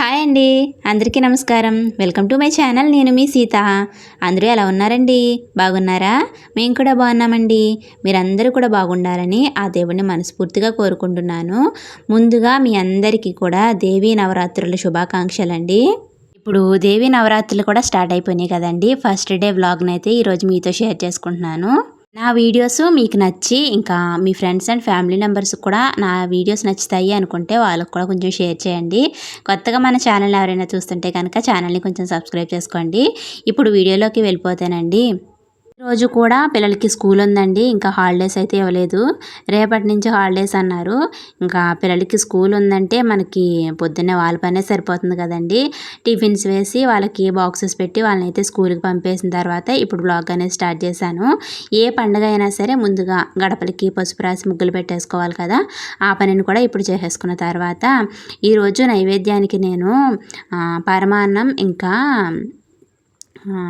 Hi అండి. అందరికీ నమస్కారం. Welcome to my channel. నేను మీ సీత. అందరూ ఎలా ఉన్నారండి? బాగున్నారా? మేము కూడా బాగున్నామండి. మీరందరూ కూడా బాగుండాలని ఆ దేవుణ్ణి మనస్ఫూర్తిగా కోరుకుంటున్నాను. ముందుగా మీ అందరికీ కూడా దేవీ నవరాత్రుల శుభాకాంక్షలండి. ఇప్పుడు దేవీ నవరాత్రులు కూడా స్టార్ట్ అయిపోయినాయి కదండి. ఫస్ట్ డే వ్లాగ్ని అయితే ఈరోజు మీతో షేర్ చేసుకుంటున్నాను. నా వీడియోస్ మీకు నచ్చి ఇంకా మీ ఫ్రెండ్స్ అండ్ ఫ్యామిలీ మెంబర్స్ కూడా నా వీడియోస్ నచ్చుతాయి అనుకుంటే వాళ్ళకు కూడా కొంచెం షేర్ చేయండి. కొత్తగా మన ఛానల్ ఎవరైనా చూస్తుంటే కనుక ఛానల్ని కొంచెం సబ్స్క్రైబ్ చేసుకోండి. ఇప్పుడు వీడియోలోకి వెళ్ళిపోతానండి. రోజు కూడా పిల్లలకి స్కూల్ ఉందండి. ఇంకా హాలిడేస్ అయితే ఇవ్వలేదు. రేపటి నుంచి హాలిడేస్ అన్నారు. ఇంకా పిల్లలకి స్కూల్ ఉందంటే మనకి పొద్దున్నే వాళ్ళ పనే సరిపోతుంది కదండి. టిఫిన్స్ వేసి వాళ్ళకి బాక్సెస్ పెట్టి వాళ్ళని అయితే స్కూల్కి పంపేసిన తర్వాత ఇప్పుడు బ్లాగ్ అనేది స్టార్ట్ చేశాను. ఏ పండుగ అయినా సరే ముందుగా గడపలకి పసుపు రాసి ముగ్గులు పెట్టేసుకోవాలి కదా. ఆ పనిని కూడా ఇప్పుడు చేసేసుకున్న తర్వాత ఈరోజు నైవేద్యానికి నేను పరమాన్నం ఇంకా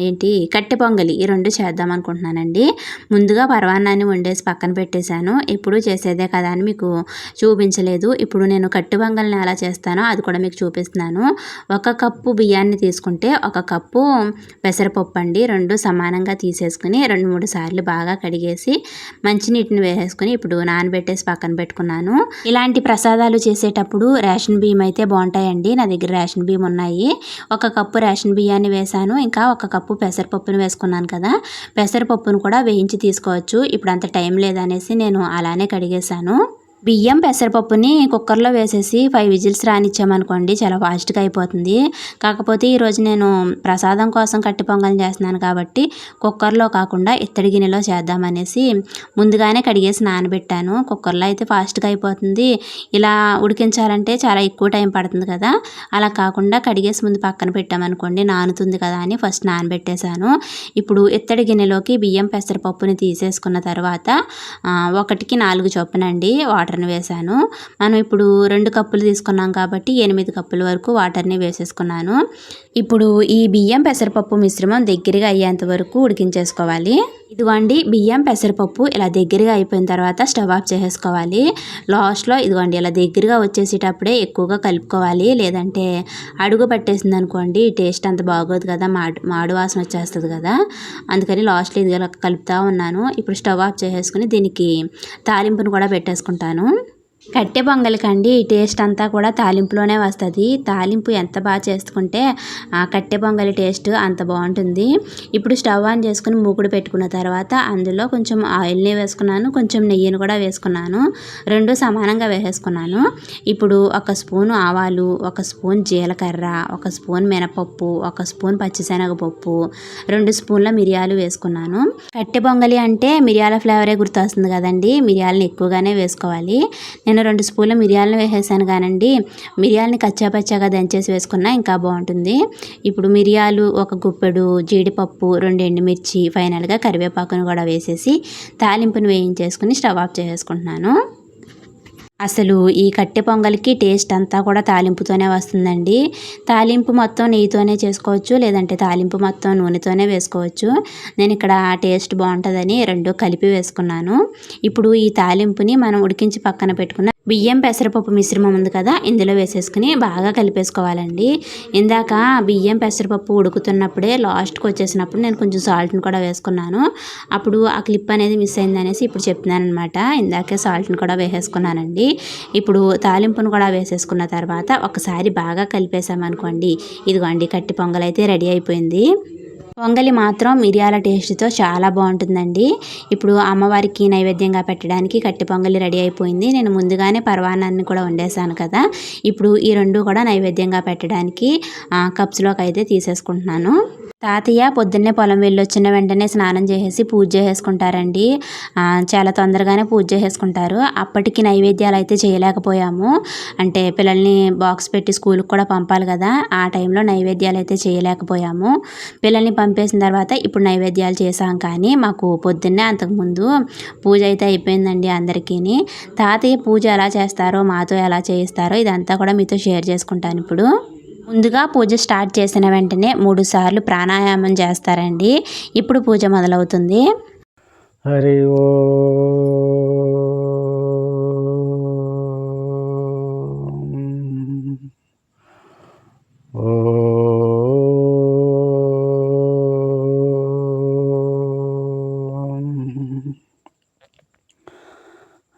ఏంటి? కట్టె పొంగలి ఈ రెండు చేద్దాం అనుకుంటున్నానండి. ముందుగా పరవాన్నాన్ని వండేసి పక్కన పెట్టేశాను. ఇప్పుడు చేసేదే కదా అని మీకు చూపించలేదు. ఇప్పుడు నేను కట్టె పొంగల్ని ఎలా చేస్తానో అది కూడా మీకు చూపిస్తున్నాను. ఒక కప్పు బియ్యాన్ని తీసుకుంటే ఒక కప్పు పెసరపప్పు అండి. రెండు సమానంగా తీసేసుకుని రెండు మూడు సార్లు బాగా కడిగేసి మంచినీటిని వేసేసుకుని ఇప్పుడు నానబెట్టేసి పక్కన పెట్టుకున్నాను. ఇలాంటి ప్రసాదాలు చేసేటప్పుడు రేషన్ బియ్యం అయితే బాగుంటాయండి. నా దగ్గర రేషన్ బియ్యం ఉన్నాయి. ఒక కప్పు రేషన్ బియ్యాన్ని వేశాను. ఇంకా ఒక కప్పు పెసరపప్పును వేసుకున్నాను కదా. పెసరపప్పును కూడా వేయించి తీసుకోవచ్చు. ఇప్పుడు అంత టైం లేదనేసి నేను అలానే కడిగేశాను. బియ్యం పెసరపప్పుని కుక్కర్లో వేసేసి ఫైవ్ విజిల్స్ రానిచ్చామనుకోండి చాలా ఫాస్ట్గా అయిపోతుంది. కాకపోతే ఈరోజు నేను ప్రసాదం కోసం కట్టి పొంగల్ చేస్తున్నాను కాబట్టి కుక్కర్లో కాకుండా ఇత్తడి గిన్నెలో చేద్దామనేసి ముందుగానే కడిగేసి నానబెట్టాను. కుక్కర్లో అయితే ఫాస్ట్గా అయిపోతుంది. ఇలా ఉడికించాలంటే చాలా ఎక్కువ టైం పడుతుంది కదా. అలా కాకుండా కడిగేసి ముందు పక్కన పెట్టామనుకోండి నానుతుంది కదా అని ఫస్ట్ నానబెట్టేశాను. ఇప్పుడు ఇత్తడి గిన్నెలోకి బియ్యం పెసరపప్పుని తీసేసుకున్న తర్వాత ఒకటికి నాలుగు చొప్పునండి వాటర్ వాటర్ని వేసాను మనం ఇప్పుడు రెండు కప్పులు తీసుకున్నాం కాబట్టి ఎనిమిది కప్పుల వరకు వాటర్ని వేసేసుకున్నాను. ఇప్పుడు ఈ బియ్యం పెసరపప్పు మిశ్రమం దగ్గరగా అయ్యేంత వరకు ఉడికించేసుకోవాలి. ఇదిగోండి బియ్యం పెసరపప్పు ఇలా దగ్గరగా అయిపోయిన తర్వాత స్టవ్ ఆఫ్ చేసేసుకోవాలి. లాస్ట్లో ఇదిగోండి ఇలా దగ్గరగా వచ్చేసేటప్పుడే ఎక్కువగా కలుపుకోవాలి. లేదంటే అడుగు పట్టేసింది అనుకోండి టేస్ట్ అంత బాగోదు కదా మాడు మాడు వాసన వచ్చేస్తుంది కదా. అందుకని లాస్ట్లో ఇది కలుపుతూ ఉన్నాను. ఇప్పుడు స్టవ్ ఆఫ్ చేసేసుకుని దీనికి తాలింపును కూడా పెట్టేసుకుంటాను. కట్టె పొంగలికండి. టేస్ట్ అంతా కూడా తాలింపులోనే వస్తుంది. తాలింపు ఎంత బాగా చేసుకుంటే ఆ కట్టె పొంగలి టేస్ట్ అంత బాగుంటుంది. ఇప్పుడు స్టవ్ ఆన్ చేసుకుని మూకుడు పెట్టుకున్న తర్వాత అందులో కొంచెం ఆయిల్ని వేసుకున్నాను. కొంచెం నెయ్యిని కూడా వేసుకున్నాను. రెండు సమానంగా వేసేసుకున్నాను. ఇప్పుడు ఒక స్పూన్ ఆవాలు ఒక స్పూన్ జీలకర్ర ఒక స్పూన్ మినపప్పు ఒక స్పూన్ పచ్చిశనగపప్పు రెండు స్పూన్ల మిరియాలు వేసుకున్నాను. కట్టె పొంగలి అంటే మిరియాల ఫ్లేవరే గుర్తొస్తుంది కదండి. మిరియాలను ఎక్కువగానే వేసుకోవాలి. నేను రెండు స్పూన్ల మిరియాలను వేసేసాను కానండి. మిరియాలని కచ్చాపచ్చాగా దంచేసి వేసుకున్నా ఇంకా బాగుంటుంది. ఇప్పుడు మిరియాలు ఒక గుప్పెడు జీడిపప్పు రెండు ఎండుమిర్చి ఫైనల్గా కరివేపాకును కూడా వేసేసి తాలింపును వేయించేసుకుని స్టవ్ ఆఫ్ చేసేసుకుంటున్నాను. అసలు ఈ కట్టె పొంగల్కి టేస్ట్ అంతా కూడా తాలింపుతోనే వస్తుందండి. తాలింపు మొత్తం నెయ్యితోనే చేసుకోవచ్చు లేదంటే తాలింపు మొత్తం నూనెతోనే వేసుకోవచ్చు. నేను ఇక్కడ టేస్ట్ బాగుంటుందని రెండు కలిపి వేసుకున్నాను. ఇప్పుడు ఈ తాలింపుని మనం ఉడికించి పక్కన పెట్టుకున్న బియ్యం పెసరపప్పు మిశ్రమం ఉంది కదా ఇందులో వేసేసుకుని బాగా కలిపేసుకోవాలండి. ఇందాక బియ్యం పెసరపప్పు ఉడుకుతున్నప్పుడే లాస్ట్కి వచ్చేసినప్పుడు నేను కొంచెం సాల్ట్ని కూడా వేసుకున్నాను. అప్పుడు ఆ క్లిప్ అనేది మిస్ అయింది అనేసి ఇప్పుడు చెప్తున్నాను అనమాట ఇందాకే సాల్ట్ని కూడా వేసేసుకున్నానండి. ఇప్పుడు తాలింపును కూడా వేసేసుకున్న తర్వాత ఒకసారి బాగా కలిపేసామనుకోండి ఇదిగోండి కట్టి పొంగల్ అయితే రెడీ అయిపోయింది. పొంగలి మాత్రం మిరియాల టేస్ట్తో చాలా బాగుంటుందండి. ఇప్పుడు అమ్మవారికి నైవేద్యంగా పెట్టడానికి కట్టి పొంగలి రెడీ అయిపోయింది. నేను ముందుగానే పర్వాణాన్ని కూడా వండేసాను కదా. ఇప్పుడు ఈ రెండు కూడా నైవేద్యంగా పెట్టడానికి కప్స్లోకి అయితే తీసేసుకుంటున్నాను. తాతయ్య పొద్దున్నే పొలం వెళ్ళొచ్చిన వెంటనే స్నానం చేసేసి పూజ చేసేసుకుంటారండి చాలా తొందరగానే పూజ చేసేసుకుంటారు అప్పటికి నైవేద్యాలు అయితే చేయలేకపోయాము. అంటే పిల్లల్ని బాక్స్ పెట్టి స్కూల్కి కూడా పంపాలి కదా. ఆ టైంలో నైవేద్యాలు అయితే చేయలేకపోయాము. పిల్లల్ని పంపేసిన తర్వాత ఇప్పుడు నైవేద్యాలు చేసాం కానీ మాకు పొద్దున్నే అంతకుముందు పూజ అయితే అయిపోయిందండి అందరికీ తాతయ్య పూజ ఎలా చేస్తారో మాతో ఎలా చేయిస్తారో ఇదంతా కూడా మీతో షేర్ చేసుకుంటాను ఇప్పుడు. ముందుగా పూజ స్టార్ట్ చేసిన వెంటనే మూడు సార్లు ప్రాణాయామం చేస్తారండి. ఇప్పుడు పూజ మొదలవుతుంది. హరి ఓ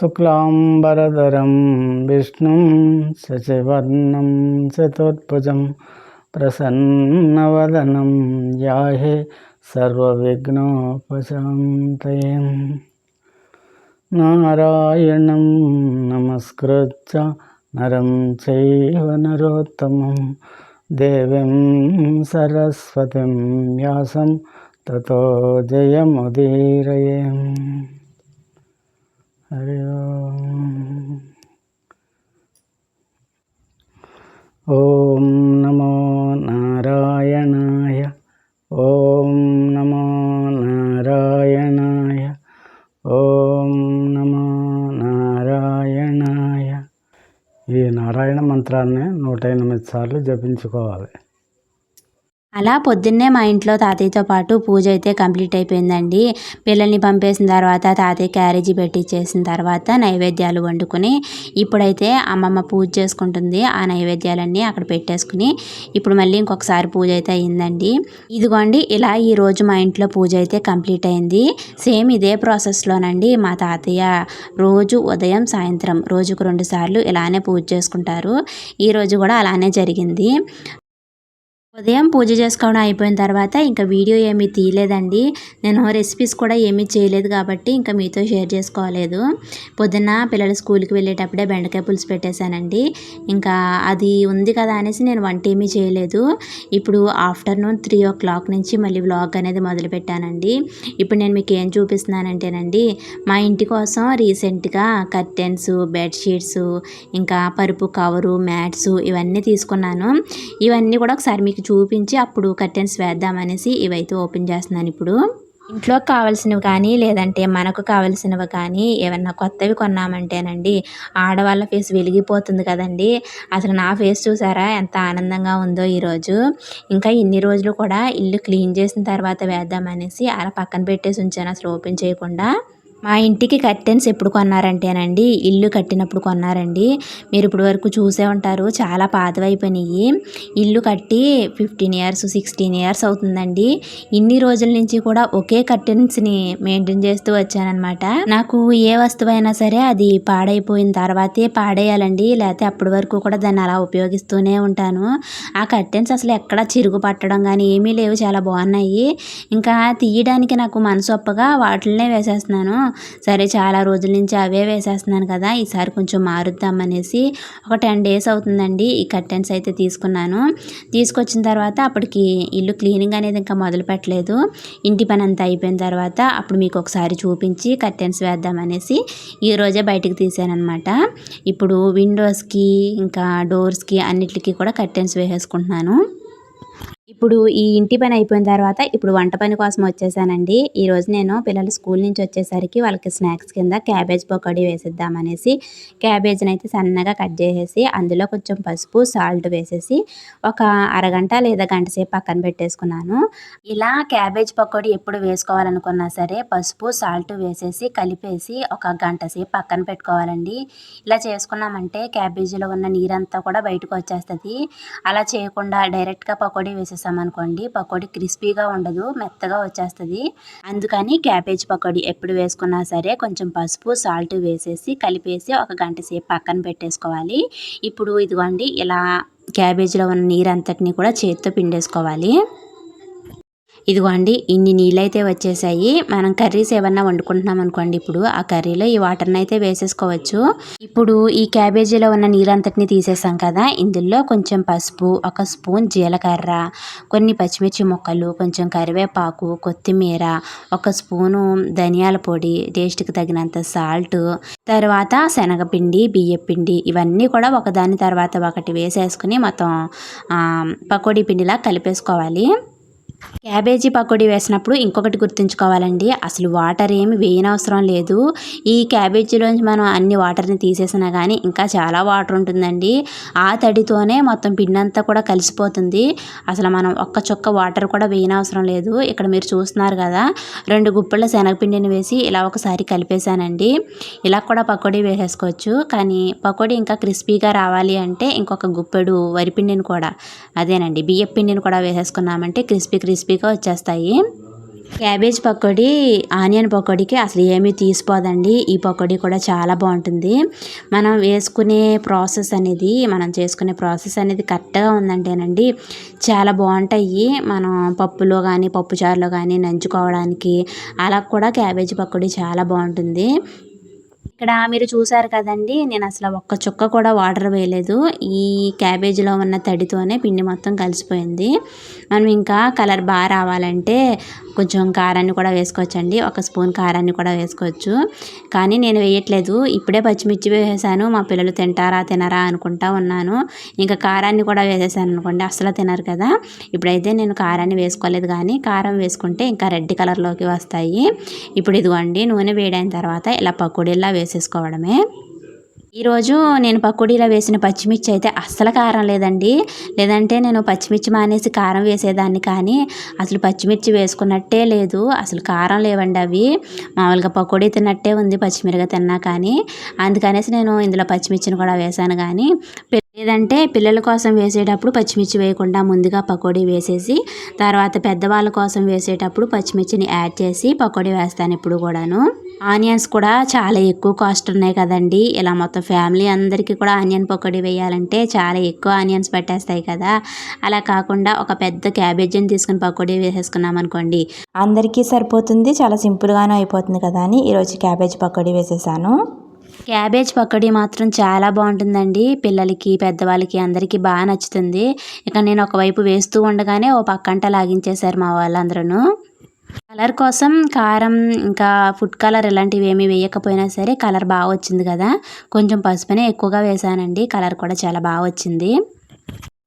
शुक्लाम्बरधरं, विष्णुं शशिवर्णं, चतुर्भुजं प्रसन्नवदनं, याहे सर्वविघ्नोपशान्तये नारायणं नमस्कृत्य नरं चैव नरोत्तमं, देवीं सरस्वतीं व्यासं ततो जयमुदीरये। హరి ఓం ఓం నమో నారాయణాయ ఓం నమో నారాయణాయ ఓం నమో నారాయణాయ. ఈ నారాయణ మంత్రాన్ని నూట ఎనిమిది సార్లు జపించుకోవాలి. అలా పొద్దున్నే మా ఇంట్లో తాతయ్యతో పాటు పూజ అయితే కంప్లీట్ అయిపోయిందండి. పిల్లల్ని పంపేసిన తర్వాత తాతయ్య క్యారేజీ పెట్టించేసిన తర్వాత నైవేద్యాలు వండుకొని ఇప్పుడైతే అమ్మమ్మ పూజ చేసుకుంటుంది. ఆ నైవేద్యాలన్నీ అక్కడ పెట్టేసుకుని ఇప్పుడు మళ్ళీ ఇంకొకసారి పూజ అయితే అయ్యిందండి ఇదిగోండి ఇలా ఈ రోజు మా ఇంట్లో పూజ అయితే కంప్లీట్ అయింది. సేమ్ ఇదే ప్రాసెస్లోనండి మా తాతయ్య రోజు ఉదయం సాయంత్రం రోజుకు రెండు సార్లు ఇలానే పూజ చేసుకుంటారు. ఈరోజు కూడా అలానే జరిగింది. ఉదయం పూజ చేసుకోవడం అయిపోయిన తర్వాత ఇంకా వీడియో ఏమీ తీయలేదండి. నేను రెసిపీస్ కూడా ఏమీ చేయలేదు కాబట్టి ఇంకా మీతో షేర్ చేసుకోలేదు. పొద్దున్న పిల్లలు స్కూల్కి వెళ్ళేటప్పుడే బెండకాయ పులుసు పెట్టేశానండి. ఇంకా అది ఉంది కదా అనేసి నేను వంట ఏమీ చేయలేదు. ఇప్పుడు ఆఫ్టర్నూన్ త్రీ ఓ క్లాక్ నుంచి మళ్ళీ వ్లాగ్ అనేది మొదలుపెట్టానండి ఇప్పుడు నేను మీకు ఏం చూపిస్తున్నానంటేనండి మా ఇంటి కోసం రీసెంట్గా కర్టెన్స్ బెడ్షీట్స్ ఇంకా పరుపు కవరు మ్యాట్స్ ఇవన్నీ తీసుకున్నాను. ఇవన్నీ కూడా ఒకసారి మీకు చూపించి అప్పుడు కర్టెన్స్ వేద్దామనేసి ఇవైతే ఓపెన్ చేస్తున్నాను ఇప్పుడు. ఇంట్లో కావాల్సినవి కానీ లేదంటే మనకు కావాల్సినవి కానీ ఏమన్నా కొత్తవి కొన్నామంటేనండి ఆడవాళ్ళ ఫేస్ వెలిగిపోతుంది కదండి. అసలు నా ఫేస్ చూసారా? ఎంత ఆనందంగా ఉందో ఈరోజు. ఇంకా ఇన్ని రోజులు కూడా ఇల్లు క్లీన్ చేసిన తర్వాత వేద్దామనేసి అలా పక్కన పెట్టేసి ఉంచాను అసలు ఓపెన్ చేయకుండా. మా ఇంటికి కర్టెన్స్ ఎప్పుడు కొన్నారంటేనండి. ఇల్లు కట్టినప్పుడు కొన్నారండి. మీరు ఇప్పుడు వరకు చూసే ఉంటారు. చాలా పాతవైపోయినాయి. ఇల్లు కట్టి ఫిఫ్టీన్ ఇయర్స్ సిక్స్టీన్ ఇయర్స్ అవుతుందండి. ఇన్ని రోజుల నుంచి కూడా ఒకే కర్టెన్స్ని మెయింటైన్ చేస్తూ వచ్చానమాట నాకు ఏ వస్తువైనా సరే అది పాడైపోయిన తర్వాతే పాడేయాలండి. లేకపోతే అప్పటి వరకు కూడా దాన్ని అలా ఉపయోగిస్తూనే ఉంటాను. ఆ కర్టెన్స్ అసలు ఎక్కడ చిరుగు పట్టడం కానీ ఏమీ లేవు. చాలా బాగున్నాయి. ఇంకా తీయడానికి నాకు మనసు ఒప్పగా వాటిల్నే వేసేస్తున్నాను. సరే చాలా రోజుల నుంచి అవే వేసేస్తున్నాను కదా ఈసారి కొంచెం మారుద్దాం అనేసి ఒక టెన్ డేస్ అవుతుందండి ఈ కర్టెన్స్ అయితే తీసుకున్నాను. తీసుకొచ్చిన తర్వాత అప్పటికి ఇల్లు క్లీనింగ్ అనేది ఇంకా మొదలు పెట్టలేదు. ఇంటి పని అంతా అయిపోయిన తర్వాత అప్పుడు మీకు ఒకసారి చూపించి కర్టెన్స్ వేద్దామనేసి ఈ రోజే తీసానమాట ఇప్పుడు విండోస్కి ఇంకా డోర్స్కి అన్నిటికీ కూడా కర్టెన్స్ వేసేసుకుంటున్నాను. ఇప్పుడు ఈ ఇంటి పని అయిపోయిన తర్వాత ఇప్పుడు వంట పని కోసం వచ్చేసానండి. ఈరోజు నేను పిల్లలు స్కూల్ నుంచి వచ్చేసరికి వాళ్ళకి స్నాక్స్ కింద క్యాబేజ్ పకోడీ వేసిద్దామనేసి క్యాబేజ్ని అయితే సన్నగా కట్ చేసేసి అందులో కొంచెం పసుపు సాల్ట్ వేసేసి ఒక అరగంట లేదా గంట సేపు పక్కన పెట్టేసుకున్నాను. ఇలా క్యాబేజ్ పకోడీ ఎప్పుడు వేసుకోవాలనుకున్నా సరే పసుపు సాల్ట్ వేసేసి కలిపేసి ఒక గంట సేపు పక్కన పెట్టుకోవాలండి. ఇలా చేసుకున్నామంటే క్యాబేజీలో ఉన్న నీరంతా కూడా బయటకు వచ్చేస్తుంది. అలా చేయకుండా డైరెక్ట్గా పకోడీ వేసేసామనుకోండి పకోడీ క్రిస్పీగా ఉండదు మెత్తగా వచ్చేస్తుంది. అందుకని క్యాబేజ్ పకోడీ ఎప్పుడు వేసుకున్నా సరే కొంచెం పసుపు సాల్ట్ వేసేసి కలిపేసి ఒక గంట సేపు పక్కన పెట్టేసుకోవాలి. ఇప్పుడు ఇదిగోండి ఇలా క్యాబేజీలో ఉన్న నీరంతటిని కూడా చేతితో పిండేసుకోవాలి. ఇదిగో అండి ఇన్ని నీళ్ళైతే వచ్చేసాయి. మనం కర్రీస్ ఏమన్నా వండుకుంటున్నాం అనుకోండి ఇప్పుడు ఆ కర్రీలో ఈ వాటర్ని అయితే వేసేసుకోవచ్చు. ఇప్పుడు ఈ క్యాబేజీలో ఉన్న నీరంతటిని తీసేసాం కదా ఇందులో కొంచెం పసుపు ఒక స్పూన్ జీలకర్ర కొన్ని పచ్చిమిర్చి ముక్కలు కొంచెం కరివేపాకు కొత్తిమీర ఒక స్పూను ధనియాల పొడి టేస్ట్కి తగినంత సాల్ట్ తర్వాత శనగపిండి బియ్యపిండి ఇవన్నీ కూడా ఒకదాని తర్వాత ఒకటి వేసేసుకుని మొత్తం పకోడీ పిండిలా కలిపేసుకోవాలి. క్యాబేజీ పకోడీ వేసినప్పుడు ఇంకొకటి గుర్తుంచుకోవాలండి. అసలు వాటర్ ఏమి వేయనవసరం లేదు. ఈ క్యాబేజీలోంచి మనం అన్ని వాటర్ని తీసేసినా కానీ ఇంకా చాలా వాటర్ ఉంటుందండి. ఆ తడితోనే మొత్తం పిండి అంతా కూడా కలిసిపోతుంది. అసలు మనం ఒక్క చుక్క వాటర్ కూడా వేయనవసరం లేదు. ఇక్కడ మీరు చూస్తున్నారు కదా రెండు గుప్పెళ్ళ శనగపిండిని వేసి ఇలా ఒకసారి కలిపేశానండి. ఇలా కూడా పకోడీ వేసేసుకోవచ్చు. కానీ పకోడీ ఇంకా క్రిస్పీగా రావాలి అంటే ఇంకొక గుప్పెడు వరిపిండిని కూడా అదేనండి బియ్యపిండిని కూడా వేసేసుకున్నామంటే క్రిస్పీ క్రిస్పీగా వచ్చేస్తాయి. క్యాబేజ్ పకోడీ ఆనియన్ పకోడీకి అసలు ఏమీ తీసిపోదండి ఈ పకోడీ కూడా చాలా బాగుంటుంది. మనం వేసుకునే ప్రాసెస్ అనేది మనం చేసుకునే ప్రాసెస్ అనేది కరెక్ట్గా ఉందంటేనండి చాలా బాగుంటాయి. మనం పప్పులో కానీ పప్పుచారులో కానీ నంచుకోవడానికి అలా కూడా క్యాబేజ్ పకోడీ చాలా బాగుంటుంది. ఇక్కడ మీరు చూసారు కదండి నేను అసలు ఒక్క చుక్క కూడా వాటర్ వేయలేదు. ఈ క్యాబేజీలో ఉన్న తడితోనే పిండి మొత్తం కలిసిపోయింది. మనం ఇంకా కలర్ బాగా రావాలంటే కొంచెం కారాన్ని కూడా వేసుకోవచ్చండి. ఒక స్పూన్ కారాన్ని కూడా వేసుకోవచ్చు. కానీ నేను వేయట్లేదు. ఇప్పుడే పచ్చిమిర్చి వేసేసాను. మా పిల్లలు తింటారా తినరా అనుకుంటా ఉన్నాను. ఇంకా కారాన్ని కూడా వేసేసాను అనుకోండి. అసలు తినరు కదా. ఇప్పుడైతే నేను కారాన్ని వేసుకోలేదు కానీ కారం వేసుకుంటే ఇంకా రెడ్ కలర్లోకి వస్తాయి. ఇప్పుడు ఇదిగోండి నూనె వేడైన తర్వాత ఇలా పకోడీలా వేసేసుకోవడమే. ఈరోజు నేను పకోడీలో వేసిన పచ్చిమిర్చి అయితే అస్సలు కారం లేదండి. లేదంటే నేను పచ్చిమిర్చి మానేసి కారం వేసేదాన్ని కానీ అసలు పచ్చిమిర్చి వేసుకున్నట్టే లేదు. అసలు కారం లేవండి అవి. మామూలుగా పకోడీ తిన్నట్టే ఉంది పచ్చిమిరగా తిన్నా కానీ. అందుకనేసి నేను ఇందులో పచ్చిమిర్చిని కూడా వేసాను కానీ. లేదంటే పిల్లల కోసం వేసేటప్పుడు పచ్చిమిర్చి వేయకుండా ముందుగా పకోడీ వేసేసి తర్వాత పెద్దవాళ్ళ కోసం వేసేటప్పుడు పచ్చిమిర్చిని యాడ్ చేసి పకోడీ వేస్తాను ఇప్పుడు కూడాను. ఆనియన్స్ కూడా చాలా ఎక్కువ కాస్ట్ ఉన్నాయి కదండి. ఇలా మొత్తం ఫ్యామిలీ అందరికీ కూడా ఆనియన్ పకోడీ వేయాలంటే చాలా ఎక్కువ ఆనియన్స్ పట్టేస్తాయి కదా. అలా కాకుండా ఒక పెద్ద క్యాబేజీని తీసుకుని పకోడీ వేసేసుకున్నాం అనుకోండి. అందరికీ సరిపోతుంది చాలా సింపుల్గానే అయిపోతుంది కదా అని ఈరోజు క్యాబేజ్ పకోడీ వేసేసాను. క్యాబేజ్ పకోడీ మాత్రం చాలా బాగుంటుందండి. పిల్లలకి పెద్దవాళ్ళకి అందరికీ బాగా నచ్చుతుంది. ఇక నేను ఒకవైపు వేస్తూ ఉండగానే ఓ పక్కంట లాగించేశారు మా వాళ్ళందరూ కలర్ కోసం కారం ఇంకా ఫుడ్ కలర్ ఇలాంటివి ఏమీ వేయకపోయినా సరే కలర్ బాగా వచ్చింది కదా. కొంచెం పసుపునే ఎక్కువగా వేసానండి కలర్ కూడా చాలా బాగా వచ్చింది.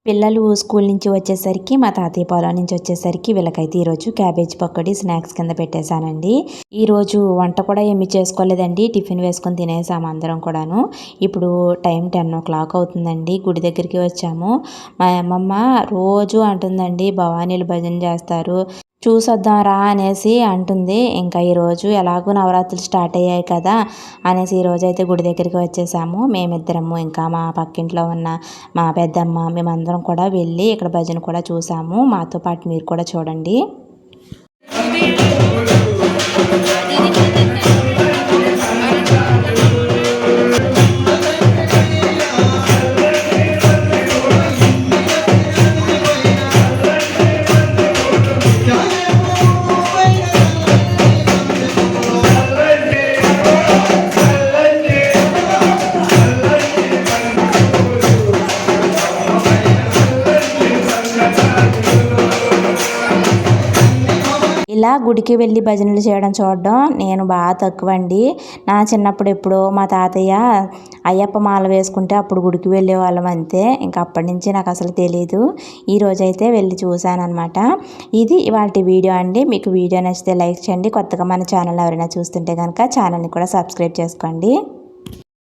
పిల్లలు స్కూల్ నుంచి వచ్చేసరికి మా తాతయ్య పొలం నుంచి వచ్చేసరికి వీళ్ళకైతే ఈరోజు క్యాబేజ్ పకోడీ స్నాక్స్ కింద పెట్టేశానండి. ఈరోజు వంట కూడా ఏమి చేసుకోలేదండి. టిఫిన్ వేసుకొని తినేసాము అందరం కూడాను. ఇప్పుడు టైం టెన్ ఓ క్లాక్ అవుతుందండి. గుడి దగ్గరికి వచ్చాము. మా అమ్మమ్మ రోజు అంటుందండి భవానీలు భజన చేస్తారు. చూసొద్దాం రా అనేసి అంటుంది. ఇంకా ఈరోజు ఎలాగో నవరాత్రులు స్టార్ట్ అయ్యాయి కదా అనేసి ఈరోజు అయితే గుడి దగ్గరికి వచ్చేసాము. మేమిద్దరము ఇంకా మా పక్కింట్లో ఉన్న మా పెద్దమ్మ మేమందరం కూడా వెళ్ళి ఇక్కడ భజన కూడా చూసాము. మాతో పాటు మీరు కూడా చూడండి. ఇలా గుడికి వెళ్ళి భజనలు చేయడం చూడడం నేను బాగా తక్కువ అండి నా చిన్నప్పుడు ఎప్పుడో మా తాతయ్య అయ్యప్ప మాల వేసుకుంటే అప్పుడు గుడికి వెళ్ళే వాళ్ళం అంతే. ఇంకా అప్పటి నుంచి నాకు అసలు తెలియదు ఈ రోజైతే వెళ్ళి చూశాను అనమాట ఇది ఇవాళ వీడియో అండి. మీకు వీడియో నచ్చితే లైక్ చేయండి. కొత్తగా మన ఛానల్ ఎవరైనా చూస్తుంటే కనుక ఛానల్ని కూడా సబ్స్క్రైబ్ చేసుకోండి.